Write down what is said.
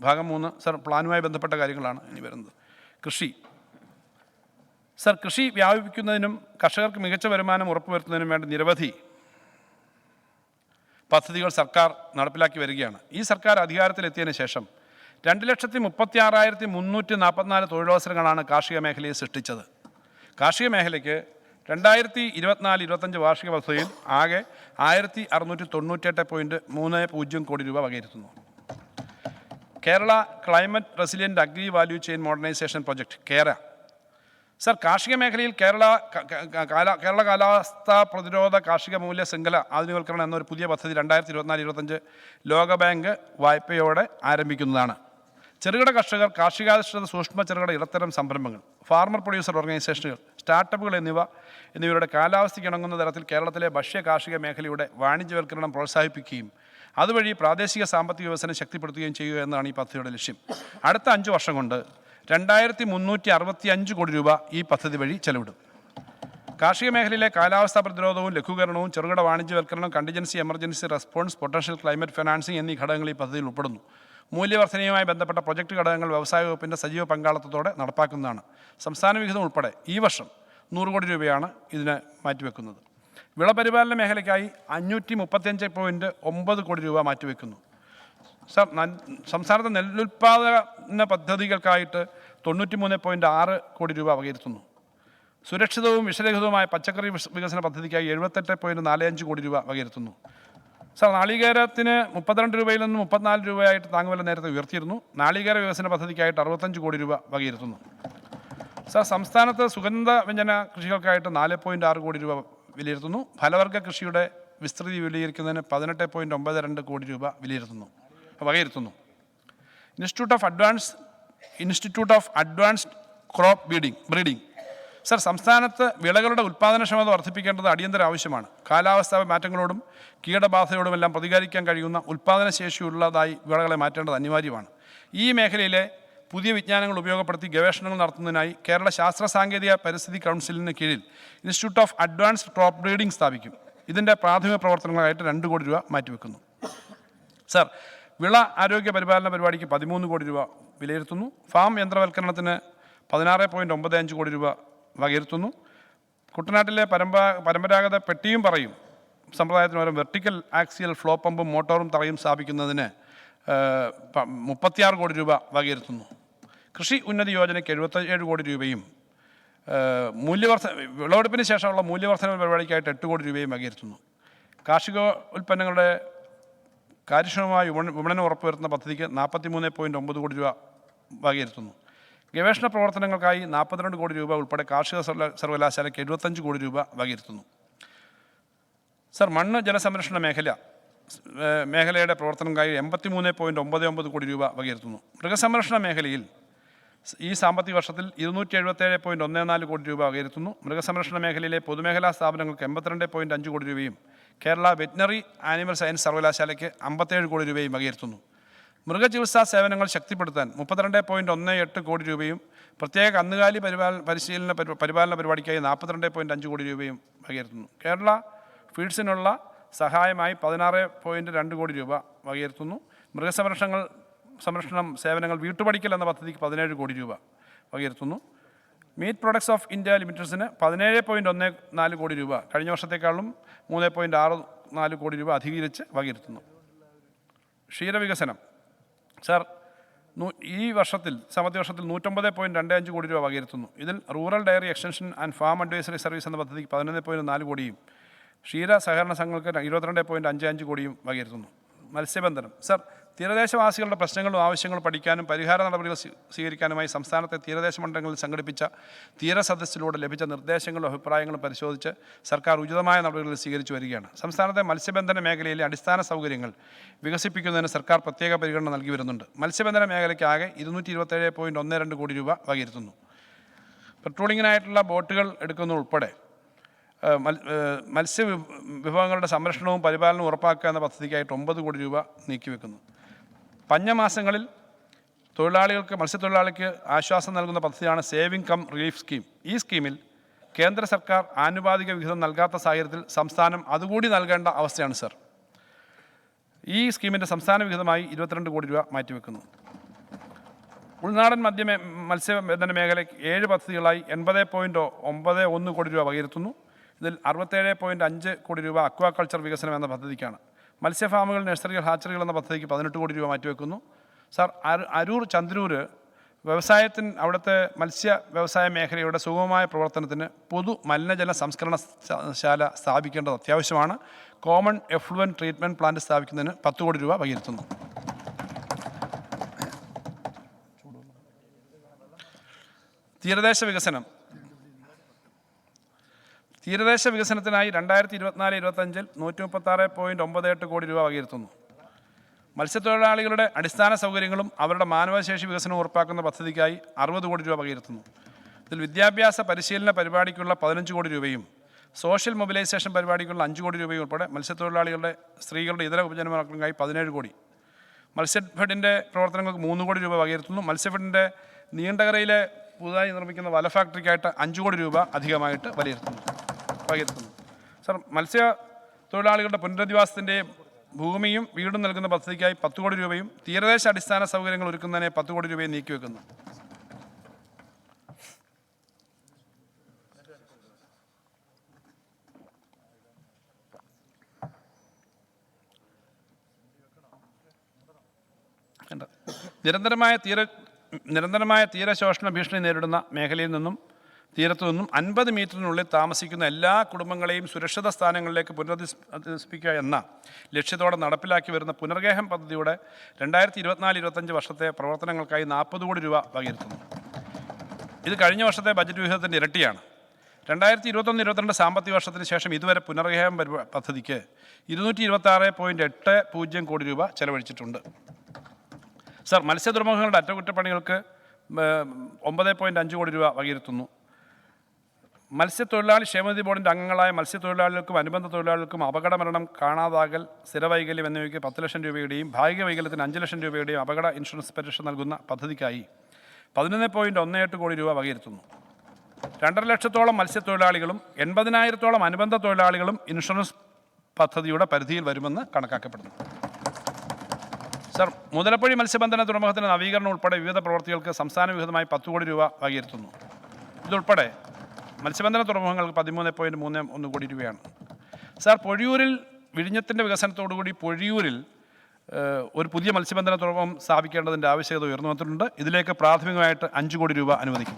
ഭാഗം മൂന്ന്. സർ പ്ലാനുമായി ബന്ധപ്പെട്ട കാര്യങ്ങളാണ് ഇനി വരുന്നത്. കൃഷി. സർ കൃഷി വ്യാപിപ്പിക്കുന്നതിനും കർഷകർക്ക് മികച്ച വരുമാനം ഉറപ്പുവരുത്തുന്നതിനും വേണ്ട നിരവധി പദ്ധതികൾ സർക്കാർ നടപ്പിലാക്കി വരികയാണ്. ഈ സർക്കാർ അധികാരത്തിലെത്തിയതിനു ശേഷം രണ്ട് ലക്ഷത്തി മുപ്പത്തി ആറായിരത്തി മുന്നൂറ്റി നാൽപ്പത്തിനാല് തൊഴിലവസരങ്ങളാണ് കാർഷിക മേഖലയെ സൃഷ്ടിച്ചത്. കാർഷിക മേഖലയ്ക്ക് രണ്ടായിരത്തി ഇരുപത്തിനാല് ഇരുപത്തഞ്ച് വാർഷിക പദ്ധതിയിൽ ആകെ ആയിരത്തി അറുന്നൂറ്റി തൊണ്ണൂറ്റെട്ട് പോയിന്റ് മൂന്ന് പൂജ്യം കോടി രൂപ വകയിരുത്തുന്നു. Kerala climate resilient agri value chain modernisation project Kera. Sir കാർഷിക മേഖലയിൽ കേരള കേരള കാലാവസ്ഥാ പ്രതിരോധ കാർഷിക മൂല്യ ശൃംഖല ആധുനികവൽക്കരണം എന്നൊരു പുതിയ പദ്ധതി രണ്ടായിരത്തി ഇരുപത്തിനാല് ഇരുപത്തഞ്ച് ലോകബാങ്ക് വായ്പയോടെ ആരംഭിക്കുന്നതാണ്. ചെറുകിട കർഷകർ കാർഷികാധിഷ്ഠിത സൂക്ഷ്മ ചെറുകിട ഇടത്തരം സംരംഭങ്ങൾ ഫാർമർ പ്രൊഡ്യൂസർ ഓർഗനൈസേഷനുകൾ സ്റ്റാർട്ടപ്പുകൾ എന്നിവ എന്നിവയുടെ കാലാവസ്ഥയ്ക്ക് ഇണങ്ങുന്ന തരത്തിൽ കേരളത്തിലെ ഭക്ഷ്യ കാർഷിക മേഖലയുടെ വാണിജ്യവൽക്കരണം പ്രോത്സാഹിപ്പിക്കുകയും അതുവഴി പ്രാദേശിക സാമ്പത്തിക വികസനം ശക്തിപ്പെടുത്തുകയും ചെയ്യുക എന്നതാണ് ഈ പദ്ധതിയുടെ ലക്ഷ്യം. അടുത്ത അഞ്ച് വർഷം കൊണ്ട് രണ്ടായിരത്തി മുന്നൂറ്റി അറുപത്തി അഞ്ച് കോടി രൂപ ഈ പദ്ധതി വഴി ചെലവിടും. കാർഷിക മേഖലയിലെ കാലാവസ്ഥാ പ്രതിരോധവും ലഘൂകരണവും ചെറുകിട വാണിജ്യവൽക്കരണം contingency emergency response potential climate financing എന്നീ ഘടകങ്ങൾ ഈ പദ്ധതിയിൽ ഉൾപ്പെടുന്നു. മൂല്യവർധനയുമായി ബന്ധപ്പെട്ട പ്രൊജക്ട് ഘടകങ്ങൾ വ്യവസായ വകുപ്പിന്റെ സജീവ പങ്കാളിത്തത്തോടെ നടപ്പാക്കുന്നതാണ്. സംസ്ഥാന വിഹിതം ഉൾപ്പെടെ ഈ വർഷം നൂറ് കോടി രൂപയാണ് ഇതിന് മാറ്റിവെക്കുന്നത്. വിളപരിപാലന മേഖലയ്ക്കായി അഞ്ഞൂറ്റി മുപ്പത്തിയഞ്ച് പോയിന്റ് ഒമ്പത് കോടി രൂപ മാറ്റിവെക്കുന്നു. സർ സംസ്ഥാനത്തെ നെല്ലുൽപാദന പദ്ധതികൾക്കായിട്ട് തൊണ്ണൂറ്റി മൂന്ന് പോയിന്റ് ആറ് കോടി രൂപ വകയിരുത്തുന്നു. സുരക്ഷിതവും വിഷരഹിതവുമായ പച്ചക്കറി വികസന പദ്ധതിക്കായി എഴുപത്തെട്ട് പോയിന്റ് നാല് അഞ്ച് കോടി രൂപ വകയിരുത്തുന്നു. സർ നാളികേരത്തിന് മുപ്പത്തിരണ്ട് രൂപയിൽ നിന്ന് മുപ്പത്തിനാല് രൂപയായിട്ട് താങ്ങുവില നേരത്തെ ഉയർത്തിയിരുന്നു. നാളികേര വികസന പദ്ധതിക്കായിട്ട് അറുപത്തഞ്ച് കോടി രൂപ വകയിരുത്തുന്നു. സർ സംസ്ഥാനത്ത് സുഗന്ധ വ്യഞ്ജന കൃഷികൾക്കായിട്ട് നാല് പോയിന്റ് ആറ് കോടി രൂപ വിലയിരുത്തുന്നു. ഫലവർഗ കൃഷിയുടെ വിസ്തൃതി വിലയിരിക്കുന്നതിന് പതിനെട്ട് പോയിന്റ് ഒമ്പത് രണ്ട് കോടി രൂപ വിലയിരുത്തുന്നു. വകയിരുത്തുന്നു. Institute of advance institute of advanced crop beading breeding sir സംസ്ഥാനത്ത് വിളകളുടെ ഉൽപ്പാദനക്ഷമത വർദ്ധിപ്പിക്കേണ്ടത് അടിയന്തര ആവശ്യമാണ്. കാലാവസ്ഥാ മാറ്റങ്ങളോടും കീടബാധയോടുമെല്ലാം പ്രതികരിക്കാൻ കഴിയുന്ന ഉൽപ്പാദന ശേഷിയുള്ളതായി വിളകളെ മാറ്റേണ്ടത് അനിവാര്യമാണ്. ഈ മേഖലയിലെ പുതിയ വിജ്ഞാനങ്ങൾ ഉപയോഗപ്പെടുത്തി ഗവേഷണങ്ങൾ നടത്തുന്നതിനായി കേരള ശാസ്ത്ര സാങ്കേതിക പരിസ്ഥിതി കൗൺസിലിന് കീഴിൽ institute of advanced crop breeding സ്ഥാപിക്കും. ഇതിന്റെ പ്രാഥമിക പ്രവർത്തനങ്ങളായിട്ട് രണ്ട് കോടി രൂപ മാറ്റിവെക്കുന്നു. സർ വിള ആരോഗ്യ പരിപാലന പരിപാടിക്ക് പതിമൂന്ന് കോടി രൂപ വിലയിരുത്തുന്നു. ഫാം യന്ത്രവൽക്കരണത്തിന് പതിനാറ് പോയിന്റ് ഒമ്പത് അഞ്ച് കോടി രൂപ വകയിരുത്തുന്നു. കുട്ടനാട്ടിലെ പരമ്പ പരമ്പരാഗത പെട്ടിയും പറയും. സമ്പ്രദായത്തിന് പകരം വെർട്ടിക്കൽ ആക്സിയൽ ഫ്ലോ പമ്പും മോട്ടോറും തറയും സ്ഥാപിക്കുന്നതിന് മുപ്പത്തിയാറ് കോടി രൂപ വകയിരുത്തുന്നു. കൃഷി ഉന്നതി യോജനയ്ക്ക് എഴുപത്തേഴ് കോടി രൂപയും മൂല്യവർദ്ധന മൂല്യവർദ്ധ വിളവെടുപ്പിന് ശേഷമുള്ള മൂല്യവർദ്ധന പരിപാടിക്കായിട്ട് എട്ട് കോടി രൂപയും വകയിരുത്തുന്നു. കാർഷിക ഉൽപ്പന്നങ്ങളുടെ കാര്യക്ഷമമായ വിപണ- വിപണനം ഉറപ്പുവരുത്തുന്ന പദ്ധതിക്ക് നാൽപ്പത്തി മൂന്ന് പോയിന്റ് ഒമ്പത് കോടി രൂപ വകയിരുത്തുന്നു. ഗവേഷണ പ്രവർത്തനങ്ങൾക്കായി നാൽപ്പത്തിരണ്ട് കോടി രൂപ ഉൾപ്പെടെ കാർഷിക സർവ- സർവകലാശാലയ്ക്ക് എഴുപത്തഞ്ച് കോടി രൂപ വകയിരുത്തുന്നു. സർ മണ്ണ് ജലസംരക്ഷണ മേഖല മേഖലയുടെ പ്രവർത്തനങ്ങൾക്കായി എൺപത്തി മൂന്ന് പോയിന്റ് ഒമ്പത് ഒമ്പത് കോടി രൂപ വകയിരുത്തുന്നു. മൃഗസംരക്ഷണ മേഖലയിൽ ഈ സാമ്പത്തിക വർഷത്തിൽ ഇരുന്നൂറ്റി എഴുപത്തേഴ് പോയിന്റ് ഒന്ന് നാല് കോടി രൂപ വകയിരുത്തുന്നു മൃഗസംരക്ഷണ മേഖലയിലെ പൊതുമേഖലാ സ്ഥാപനങ്ങൾക്ക് എൺപത്തിരണ്ട് പോയിന്റ് അഞ്ച് കോടി രൂപയും കേരള വെറ്റിനറി ആനിമൽ സയൻസ് സർവകലാശാലയ്ക്ക് അമ്പത്തേഴ് കോടി രൂപയും വകയിരുത്തുന്നു മൃഗചികിത്സാ സേവനങ്ങൾ ശക്തിപ്പെടുത്താൻ മുപ്പത്തിരണ്ട് പോയിന്റ് ഒന്ന് എട്ട് കോടി രൂപയും പ്രത്യേക കന്നുകാലി പരിപാല പരിശീലന പരിപാലന പരിപാടിക്കായി നാൽപ്പത്തിരണ്ട് പോയിന്റ് അഞ്ച് കോടി രൂപയും വകയിരുത്തുന്നു കേരള ഫീഡ്സിനുള്ള സഹായമായി പതിനാറ് പോയിന്റ് രണ്ട് കോടി രൂപ വകയിരുത്തുന്നു മൃഗസംരക്ഷണങ്ങൾ സംരക്ഷണം സേവനങ്ങൾ വീട്ടുപടിക്കൽ എന്ന പദ്ധതിക്ക് പതിനേഴ് കോടി രൂപ വകയിരുത്തുന്നു. മീറ്റ് പ്രൊഡക്ട്സ് ഓഫ് ഇന്ത്യ ലിമിറ്റഡ്സിന് പതിനേഴ് പോയിന്റ് ഒന്ന് നാല് കോടി രൂപ കഴിഞ്ഞ വർഷത്തേക്കാളും മൂന്ന് പോയിന്റ് ആറ് നാല് കോടി രൂപ അധികരിച്ച് വകയിരുത്തുന്നു. ക്ഷീരവികസനം സാർ ഈ വർഷത്തിൽ സാമ്പത്തിക വർഷത്തിൽ നൂറ്റമ്പത് പോയിന്റ് രണ്ട് അഞ്ച് കോടി രൂപ വകയിരുത്തുന്നു. ഇതിൽ rural dairy extension and farm advisory service എന്ന പദ്ധതിക്ക് പതിനൊന്ന് പോയിന്റ് നാല് കോടിയും ക്ഷീര സഹകരണ സംഘങ്ങൾക്ക് ഇരുപത്തിരണ്ട് പോയിന്റ് അഞ്ച് അഞ്ച് കോടിയും വകയിരുത്തുന്നു. മത്സ്യബന്ധനം. സർ തീരദേശവാസികളുടെ പ്രശ്നങ്ങളും ആവശ്യങ്ങളും പഠിക്കാനും പരിഹാര നടപടികൾ സ്വീകരിക്കാനുമായി സംസ്ഥാനത്തെ തീരദേശ മണ്ഡലങ്ങളിൽ സംഘടിപ്പിച്ച തീരസദസ്സിലൂടെ ലഭിച്ച നിർദ്ദേശങ്ങളും അഭിപ്രായങ്ങളും പരിശോധിച്ച് സർക്കാർ ഉചിതമായ നടപടികൾ സ്വീകരിച്ചു വരികയാണ്. സംസ്ഥാനത്തെ മത്സ്യബന്ധന മേഖലയിലെ അടിസ്ഥാന സൗകര്യങ്ങൾ വികസിപ്പിക്കുന്നതിന് സർക്കാർ പ്രത്യേക പരിഗണന നൽകി വരുന്നുണ്ട്. മത്സ്യബന്ധന മേഖലയ്ക്കാകെ ഇരുന്നൂറ്റി ഇരുപത്തേഴ് പോയിന്റ് ഒന്ന് രണ്ട് കോടി രൂപ വകയിരുത്തുന്നു. പെട്രോളിങ്ങിനായിട്ടുള്ള ബോട്ടുകൾ എടുക്കുന്നതുൾപ്പെടെ ഉൾപ്പെടെ മത്സ്യ വിഭവങ്ങളുടെ സംരക്ഷണവും പരിപാലനവും ഉറപ്പാക്കുക എന്ന പദ്ധതിക്കായിട്ട് ഒമ്പത് കോടി രൂപ നീക്കിവെക്കുന്നു. പഞ്ഞമാസങ്ങളിൽ തൊഴിലാളികൾക്ക് മത്സ്യത്തൊഴിലാളിക്ക് ആശ്വാസം നൽകുന്ന പദ്ധതിയാണ് സേവിംഗ് കം റിലീഫ് സ്കീം. ഈ സ്കീമിൽ കേന്ദ്ര സർക്കാർ ആനുപാതിക വിഹിതം നൽകാത്ത സാഹചര്യത്തിൽ സംസ്ഥാനം അതുകൂടി നൽകേണ്ട അവസ്ഥയാണ് സർ. ഈ സ്കീമിന്റെ സംസ്ഥാന വിഹിതമായി ഇരുപത്തിരണ്ട് കോടി രൂപ മാറ്റിവെക്കുന്നു. ഉൾനാടൻ മദ്യ മത്സ്യബന്ധന മേഖലയ്ക്ക് ഏഴ് പദ്ധതികളായി എൺപത് പോയിന്റ് ഒമ്പത് ഒന്ന് കോടി രൂപ വകയിരുത്തുന്നു. ഇതിൽ അറുപത്തേഴ് പോയിന്റ് അഞ്ച് കോടി രൂപ അക്വാകൾച്ചർ വികസനം എന്ന പദ്ധതിക്കാണ്. മത്സ്യഫാമുകൾ നഴ്സറികൾ ഹാച്ചറികൾ എന്ന പദ്ധതിക്ക് പതിനെട്ട് കോടി രൂപ മാറ്റിവെക്കുന്നു. സാർ അരു- അരൂർ ചന്ദ്രൂർ വ്യവസായത്തിന് അവിടുത്തെ മത്സ്യ വ്യവസായ മേഖലയുടെ സുഗമമായ പ്രവർത്തനത്തിന് പൊതു മലിനജല സംസ്കരണ ശാല സ്ഥാപിക്കേണ്ടത് അത്യാവശ്യമാണ്. കോമൺ എഫ്ലുവൻ ട്രീറ്റ്മെന്റ് പ്ലാന്റ് സ്ഥാപിക്കുന്നതിന് പത്ത് കോടി രൂപ വകയിരുത്തുന്നു. തീരദേശ വികസനം. തീരദേശ വികസനത്തിനായി രണ്ടായിരത്തി ഇരുപത്തിനാല് ഇരുപത്തഞ്ചിൽ നൂറ്റി മുപ്പത്താറ് പോയിന്റ് ഒമ്പത് എട്ട് കോടി രൂപ വകയിരുത്തുന്നു. മത്സ്യത്തൊഴിലാളികളുടെ അടിസ്ഥാന സൗകര്യങ്ങളും അവരുടെ മാനവശേഷി വികസനവും ഉറപ്പാക്കുന്ന പദ്ധതിക്കായി അറുപത് കോടി രൂപ വകയിരുത്തുന്നു. ഇതിൽ വിദ്യാഭ്യാസ പരിശീലന പരിപാടിക്കുള്ള പതിനഞ്ച് കോടി രൂപയും സോഷ്യൽ മൊബിലൈസേഷൻ പരിപാടിക്കുള്ള അഞ്ച് കോടി രൂപയും ഉൾപ്പെടെ മത്സ്യത്തൊഴിലാളികളുടെ സ്ത്രീകളുടെ ഇതര ഉപജനമാർക്കായി പതിനേഴ് കോടി. മത്സ്യഫെഡിന്റെ പ്രവർത്തനങ്ങൾക്ക് മൂന്ന് കോടി രൂപ വകയിരുത്തുന്നു. മത്സ്യഫെഡിന്റെ നീണ്ടകരയിലെ പുതുതായി നിർമ്മിക്കുന്ന വല ഫാക്ടറിക്കായിട്ട് അഞ്ച് കോടി രൂപ അധികമായിട്ട് വിലയിരുത്തുന്നു. വകയിരുത്തുന്നു സർ മത്സ്യ തൊഴിലാളികളുടെ പുനരധിവാസത്തിന്റെയും ഭൂമിയും വീടും നൽകുന്ന പദ്ധതിക്കായി പത്ത് കോടി രൂപയും തീരദേശ അടിസ്ഥാന സൗകര്യങ്ങൾ ഒരുക്കുന്നതിന് പത്ത് കോടി രൂപയും നീക്കിവെക്കുന്നു. നിരന്തരമായ തീര നിരന്തരമായ തീരശോഷണ ഭീഷണി നേരിടുന്ന മേഖലയിൽ നിന്നും തീരത്തു നിന്നും അൻപത് മീറ്ററിനുള്ളിൽ താമസിക്കുന്ന എല്ലാ കുടുംബങ്ങളെയും സുരക്ഷിത സ്ഥാനങ്ങളിലേക്ക് പുനരധിവസിപ്പിക്കുക എന്ന ലക്ഷ്യത്തോടെ നടപ്പിലാക്കി വരുന്ന പുനർഗേഹം പദ്ധതിയുടെ രണ്ടായിരത്തി ഇരുപത്തിനാല് ഇരുപത്തഞ്ച് വർഷത്തെ പ്രവർത്തനങ്ങൾക്കായി നാൽപ്പത് കോടി രൂപ വകയിരുത്തുന്നു. ഇത് കഴിഞ്ഞ വർഷത്തെ ബജറ്റ് വിഹിതത്തിന്റെ ഇരട്ടിയാണ്. രണ്ടായിരത്തി ഇരുപത്തൊന്ന് ഇരുപത്തിരണ്ട് സാമ്പത്തിക വർഷത്തിന് ശേഷം ഇതുവരെ പുനർഗേഹം പദ്ധതിക്ക് ഇരുന്നൂറ്റി ഇരുപത്തി പോയിന്റ് എട്ട് പൂജ്യം കോടി രൂപ ചെലവഴിച്ചിട്ടുണ്ട്. സർ മത്സ്യ ദുർമുഖങ്ങളുടെ അറ്റകുറ്റപ്പണികൾക്ക് ഒമ്പത് പോയിന്റ് അഞ്ച് കോടി രൂപ വകയിരുത്തുന്നു. മത്സ്യത്തൊഴിലാളി ക്ഷേമനിധി ബോർഡിന്റെ അംഗങ്ങളായ മത്സ്യത്തൊഴിലാളികൾക്കും അനുബന്ധ തൊഴിലാളികൾക്കും അപകട മരണം കാണാതാകൽ സ്ഥിരവൈകല്യം എന്നിവയ്ക്ക് പത്ത് ലക്ഷം രൂപയുടെയും ഭാഗിക വൈകല്യത്തിന് അഞ്ച് ലക്ഷം രൂപയുടെയും അപകട ഇൻഷുറൻസ് പരിരക്ഷ നൽകുന്ന പദ്ധതിക്കായി പതിനൊന്ന് പോയിന്റ് ഒന്ന് എട്ട് കോടി രൂപ വകയിരുത്തുന്നു. രണ്ടര ലക്ഷത്തോളം മത്സ്യത്തൊഴിലാളികളും എൺപതിനായിരത്തോളം അനുബന്ധ തൊഴിലാളികളും ഇൻഷുറൻസ് പദ്ധതിയുടെ പരിധിയിൽ വരുമെന്ന് കണക്കാക്കപ്പെടുന്നു. സർ മുതലപ്പൊഴി മത്സ്യബന്ധന തുറമുഖത്തിന്റെ നവീകരണം ഉൾപ്പെടെ വിവിധ പ്രവൃത്തികൾക്ക് സംസ്ഥാന വിഹിതമായി പത്ത് കോടി രൂപ വകയിരുത്തുന്നു. ഇതുൾപ്പെടെ മത്സ്യബന്ധന തുറമുഖങ്ങൾക്ക് പതിമൂന്ന് പോയിന്റ് മൂന്ന് ഒന്ന് കോടി രൂപയാണ്. സാർ പൊഴിയൂരിൽ വിഴിഞ്ഞത്തിന്റെ വികസനത്തോടുകൂടി പൊഴിയൂരിൽ ഒരു പുതിയ മത്സ്യബന്ധന തുറമുഖം സ്ഥാപിക്കേണ്ടതിന്റെ ആവശ്യകത ഉയർന്നു വന്നിട്ടുണ്ട്. ഇതിലേക്ക് പ്രാഥമികമായിട്ട് അഞ്ച് കോടി രൂപ അനുവദിക്കും